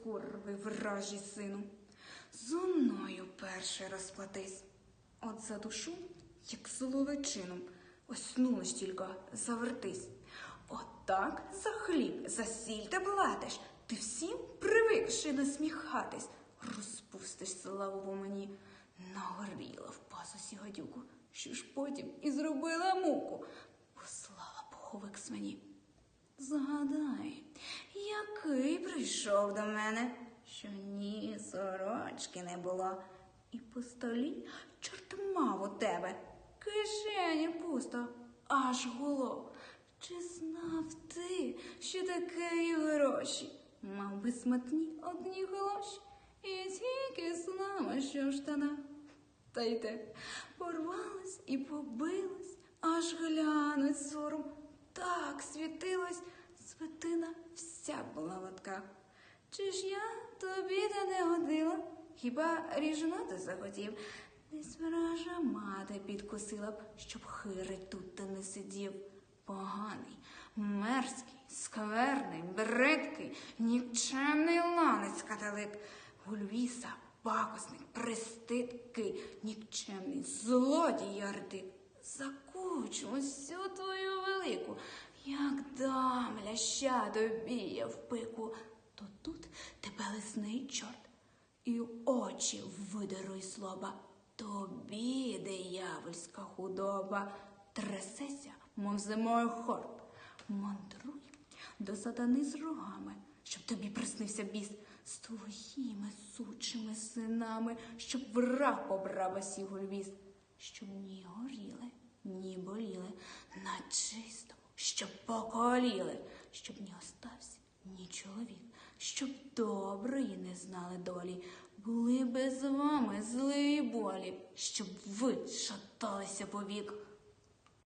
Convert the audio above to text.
скорби вражий сину. Зо мною перше розплатись. От за душу, як золовичином, ось ну ж завертись. Отак за хліб, за сіль та платиш. Ти всім привикши насміхатись. Розпустиш славу мені. Нагоріла в пасусі гадюку, що ж потім і зробила муку. Послала поховик мені. Згадай, який прийшов до мене, що ні сорочки не було, і по столі чорт мав у тебе, кишені пусто, аж голов. Чи знав ти, що таке і гроші? Мав би сматні одні голоші, і тільки знала, що в штанах. Та й те порвалась і побилась, аж глянуть сором. Так світилась, свитина вся була в. Чи ж я тобі та не годила? Хіба ріжнути захотів? Десь вража мати підкусила б, щоб хирий тут та не сидів. Поганий, мерзкий, скверний, бридкий, нікчемний ланець католик, гульвіса, пакосник, пристидкий, нікчемний, злодій ярдик. Закучу усю твою велику, як дам ляща тобі я в пику, то тут тебе лисний чорт, і очі видеруй злоба. Тобі, диявольська худоба, трясеся, мов зимою хорб. Мандруй до сатани з рогами, щоб тобі приснився біс з твоїми сучими синами, щоб враг побрав осі гульвіз, щоб ні горіли, ні боліли, на чистому, щоб поколіли, щоб ні остався, ні чоловік, щоб доброї не знали долі, були би з вами злі болі, щоб ви шаталися повік.